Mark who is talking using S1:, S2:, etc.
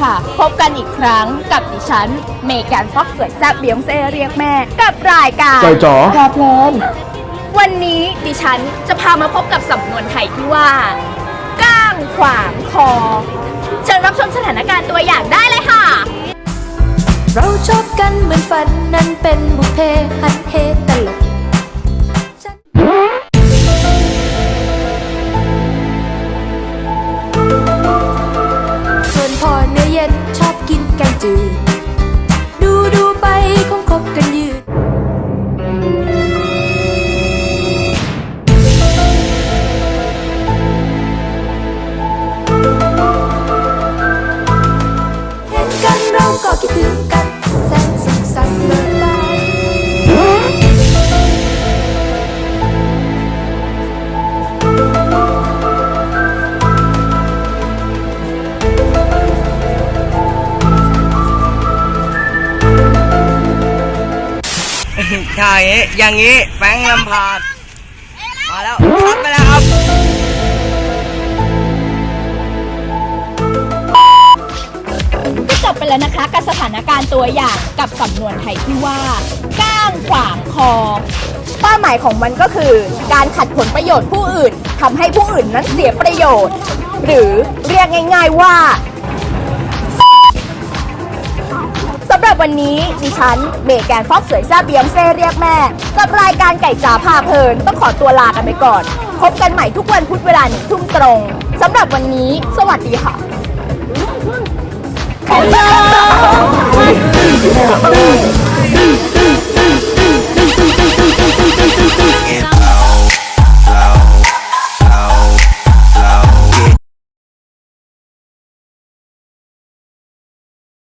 S1: ค่ะ พบกันอีกครั้งกับดิฉัน เมแกนฟ็อกสวยแซ่บเบียงเซ่เรียกแม่ กับรายการ
S2: จอยจ๋อ
S1: ครับเพลินวันนี้ดิฉันจะพามาพบกับสำนวนไทยที่ว่า ก้างขวางคอ เชิญรับชมสถานการณ์ตัวอย่างได้เลยค่ะ
S3: เราชอบกันเหมือนฝันนั้นเป็นบุพเพหันเหต เย็นชอบกินแกงจืดดูดูไปคงคบกันยืดเห็นกันเราก็คิดถึงกันแสนสุขสัน
S4: ใช่อย่างนี้แฟงลำพาดมาแล้วรับไปแล้วครับ
S1: ก็จบไปแล้วนะคะกับสถานการณ์ตัวอย่างกับสำนวนไทยที่ว่า ก้างขวางคอความหมายของมันก็คือ การขัดผลประโยชน์ผู้อื่นทำให้ผู้อื่นนั้นเสียประโยชน์ หรือเรียกง่าย ๆว่า วันนี้ดิฉันเบแกนฟอกสวยแซ่บเบียงเซ่เรียกแม่ กับรายการไก่จ๋าพาเพลิน ต้องขอตัวลากันไปก่อน พบกันใหม่ทุกวันพุธเวลาหนึ่งทุ่มตรงสำหรับวันนี้ สวัสดีค่ะ Hello